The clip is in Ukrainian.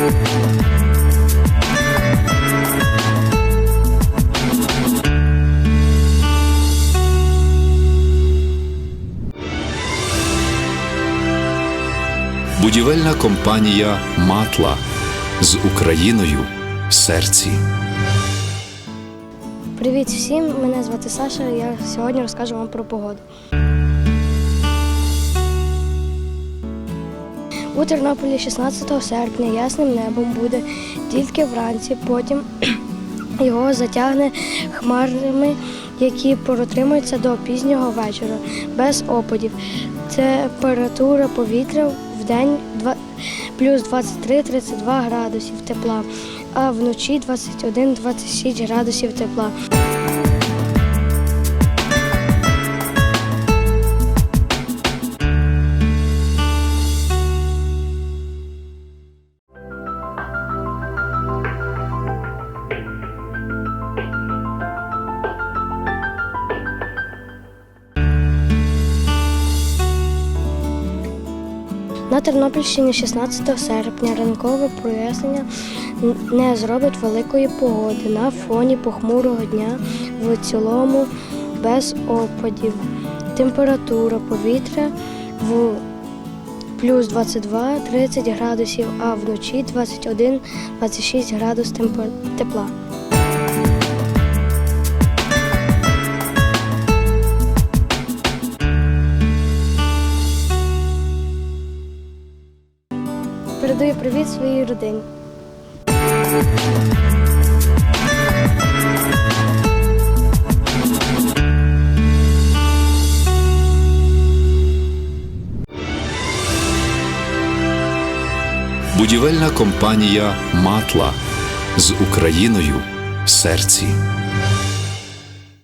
Будівельна компанія Матла з Україною в серці. Привіт всім! Мене звати Саша. Я сьогодні розкажу вам про погоду. У Тернополі 16 серпня ясним небом буде тільки вранці, потім його затягне хмарами, які протримуються до пізнього вечора, без опадів. Температура повітря в день два- плюс 23-32 градусів тепла, а вночі 21-26 градусів тепла. На Тернопільщині 16 серпня ранкове прояснення не зробить великої погоди на фоні похмурого дня в цілому без опадів. Температура повітря в плюс 22-30 градусів, а вночі 21-26 градус тепла. Передаю привіт своїй родині. Будівельна компанія Матла з Україною в серці.